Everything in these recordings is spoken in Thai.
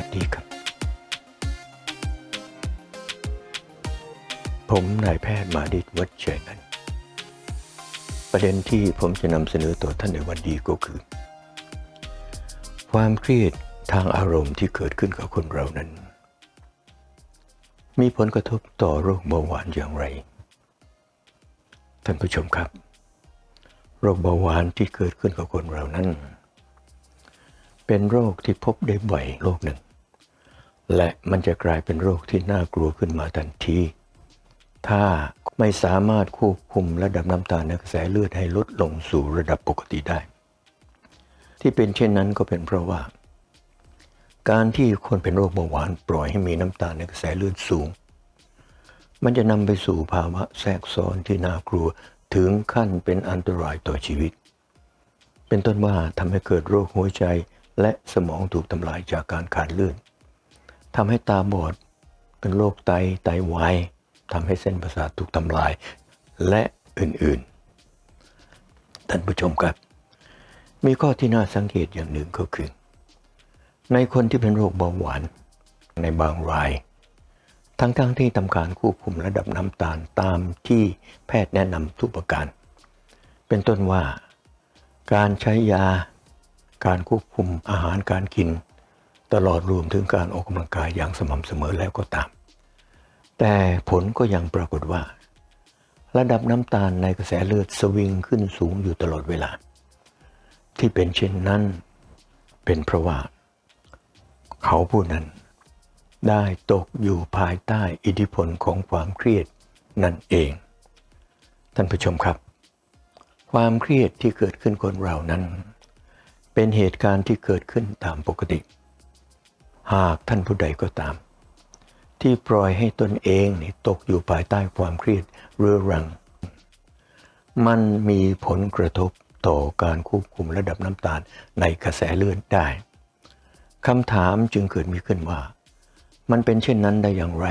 ัสดีครับ ผมนายแพทย์มาดิตวัชเชนันประเด็นที่ผมจะนำเสนอต่อท่านในวันดีก็คือ ความเครียดทางอารมณ์ที่เกิดขึ้นกับคนเรานั้น มีผลกระทบต่อโรคเบาหวานอย่างไร ท่านผู้ชมครับ โรคเบาหวานที่เกิดขึ้นกับคนเรานั้นเป็นโรคที่พบได้บ่อยโรคหนึ่ง และมันจะกลายเป็นโรคที่น่ากลัวขึ้นมาทันที ถ้าไม่สามารถควบคุมระดับน้ำตาลในกระแสเลือดให้ลดลงสู่ระดับปกติได้ ที่เป็นเช่นนั้นก็เป็นเพราะว่า การที่คนเป็นโรคเบาหวานปล่อยให้มีน้ำตาลในกระแสเลือดสูง มันจะนำไปสู่ภาวะแทรกซ้อนที่น่ากลัวถึงขั้นเป็นอันตรายต่อชีวิต เป็นต้นว่าทำให้เกิดโรคหัวใจและสมองถูกทำลายจากการขาดเลือด ทำให้ตาบอด เป็นโรคไตไตวายทำให้เส้นประสาทถูกทำลาย และอื่นๆ ท่านผู้ชมครับ มีข้อที่น่าสังเกตอย่างหนึ่งก็คือ ในคนที่เป็นโรคเบาหวาน ในบางราย ทั้งๆทที่ทำการควบคุมระดับน้ำตาลตามที่แพทย์แนะนำทุกประการ เป็นต้นว่าการใช้ยา การควบคุมอาหารการกิน ตลอดรวมถึงการออกกำลังกายอย่างสม่ำเสมอแล้วก็ตาม แต่ผลก็ยังปรากฏว่า ระดับน้ำตาลในกระแสเลือดสวิงขึ้นสูงอยู่ตลอดเวลา ที่เป็นเช่นนั้นเป็นเพราะว่า เขาผู้นั้นได้ตกอยู่ภายใต้อิทธิพลของความเครียดนั่นเอง ท่านผู้ชมครับ ความเครียดที่เกิดขึ้นคนเรานั้น เป็นเหตุการณ์ที่เกิดขึ้นตามปกติ หากท่านผู้ใดก็ตาม ที่ปล่อยให้ตนเองนี่ตกอยู่ภายใต้ความเครียดเรื้อรัง มันมีผลกระทบต่อการควบคุมระดับน้ำตาลในกระแสเลือดได้คำถามจึงเกิดมีขึ้นว่า มันเป็นเช่นนั้นได้อย่างไร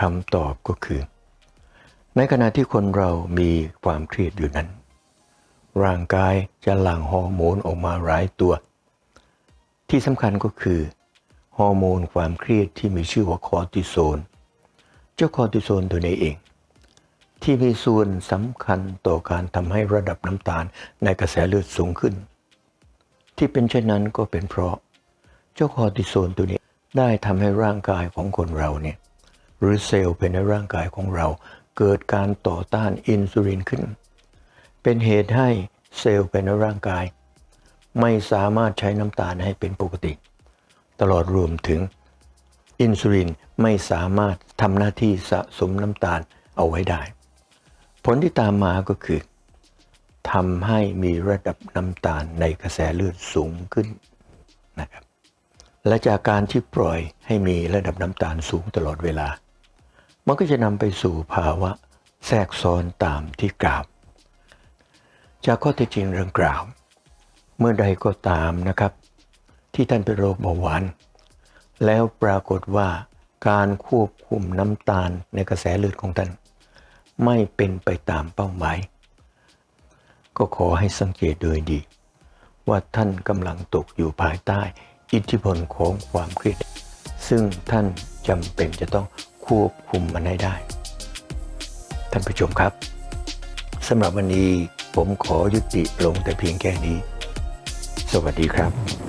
คำตอบก็คือ ในขณะที่คนเรามีความเครียดอยู่นั้น ร่างกายจะหลั่งฮอร์โมนออกมาหลายตัว ที่สำคัญก็คือ ฮอร์โมนความเครียดที่มีชื่อว่าคอร์ติโซนเจ้าคอร์ติโซนตัวนี้เอง ที่มีส่วนสำคัญต่อการทำให้ระดับน้ำตาลในกระแสเลือดสูงขึ้น ที่เป็นเช่นนั้นก็เป็นเพราะ เจ้าคอร์ติโซนตัวนี้ได้ทำให้ร่างกายของคนเราเนี่ยหรือเซลล์ภายในร่างกายของเราเกิดการต่อต้านอินซูลินขึ้น เป็นเหตุให้เซลล์ภายในร่างกาย ไม่สามารถใช้น้ำตาลให้เป็นปกติ ตลอดรวมถึง อินซูลินไม่สามารถทำหน้าที่สะสมน้ำตาลเอาไว้ได้ ผลที่ตามมาก็คือทำให้มีระดับน้ำตาลในกระแสเลือดสูงขึ้นนะครับ และจากการที่ปล่อยให้มีระดับน้ำตาลสูงตลอดเวลา มันก็จะนำไปสู่ภาวะแทรกซ้อนตามที่กล่าว จากข้อเท็จจริงดังกล่าว เมื่อใดก็ตามนะครับ ที่ท่านเป็นโรคเบาหวาน แล้วปรากฏว่าการควบคุมน้ำตาลในกระแสเลือดของท่าน ไม่เป็นไปตามเป้าหมาย ก็ขอให้สังเกตโดยดี ว่าท่านกำลังตกอยู่ภายใต้ อิทธิพลของความเครียดซึ่งท่านจำเป็นจะต้องควบคุมมันให้ได้ ท่านผู้ชมครับสำหรับวันนี้ผมขอยุติลงแต่เพียงแค่นี้ สวัสดีครับ